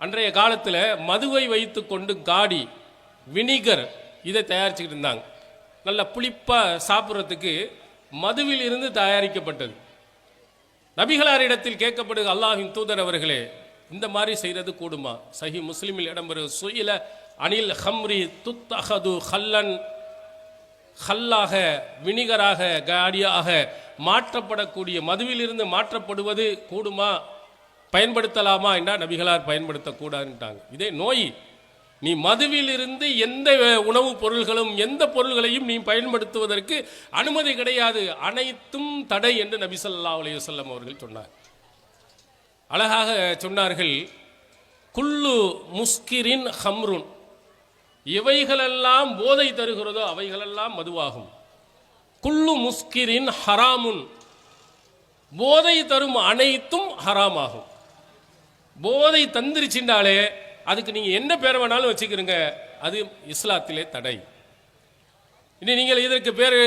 அன்றைய காலத்தில் மதுவை வைத்து கொண்டு காடி வினிகர் இதை தயாரிச்சுக்கிட்டு இருந்தாங்க. நல்ல புளிப்பாக சாப்பிட்றதுக்கு மதுவில் இருந்து தயாரிக்கப்பட்டது. நபிகளாரிடத்தில் கேட்கப்படுக அல்லாஹின் தூதர் அவர்களே இந்த மாதிரி செய்கிறது கூடுமா? சஹி முஸ்லீமில் இடம்பெறும் சுயில அனில் ஹம்ரி துத்தஹது ஹல்லன் ஹல்லாக வினிகராக காடியாக மாற்றப்படக்கூடிய மதுவிலிருந்து மாற்றப்படுவது கூடுமா? பயன்படுத்தலாமா என்றால் நபிகளார் பயன்படுத்தக்கூடாதுன்ட்டாங்க. இதே நோய் நீ மதுவிலிருந்து எந்த உணவுப் பொருள்களும் எந்த பொருள்களையும் நீ பயன்படுத்துவதற்கு அனுமதி கிடையாது. அனைத்தும் தடை என்று நபி அலையுசல்லம் அவர்கள் சொன்னார். அழகாக சொன்னார்கள் குல்லு முஸ்கிரின் ஹம்ருன். எவைகளெல்லாம் போதை தருகிறதோ அவைகளெல்லாம் மதுவாகும். குல்லு முஸ்கிரின் ஹராமுன். போதை தரும் அனைத்தும் ஹராமாகும். போதை தந்திருச்சின்றாலே அதுக்கு நீங்கள் என்ன பேர் வேணாலும் வச்சுக்கிறீங்க? அது இஸ்லாத்திலே தடை. இனி நீங்கள் இதற்கு பேர்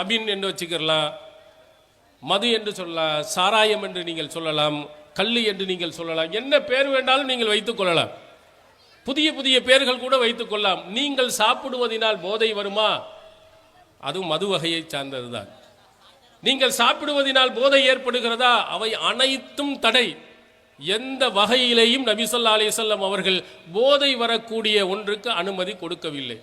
அபின் என்று வச்சுக்கிறலாம். மது என்று சொல்லலாம். சாராயம் என்று நீங்கள் சொல்லலாம். கல் என்று நீங்கள் சொல்லலாம். என்ன பேர் வேண்டாலும் நீங்கள் வைத்துக் கொள்ளலாம். புதிய புதிய பேர்கள் கூட வைத்துக் கொள்ளலாம். நீங்கள் சாப்பிடுவதினால் போதை வருமா? அதுவும் மது வகையை சார்ந்ததுதான். நீங்கள் சாப்பிடுவதினால் போதை ஏற்படுகிறதா? அவை அனைத்தும் தடை. எந்த வகையிலேயும் நபிசல்லா ஸல்லல்லாஹு அவர்கள் போதை வரக்கூடிய ஒன்றுக்கு அனுமதி கொடுக்கவில்லை.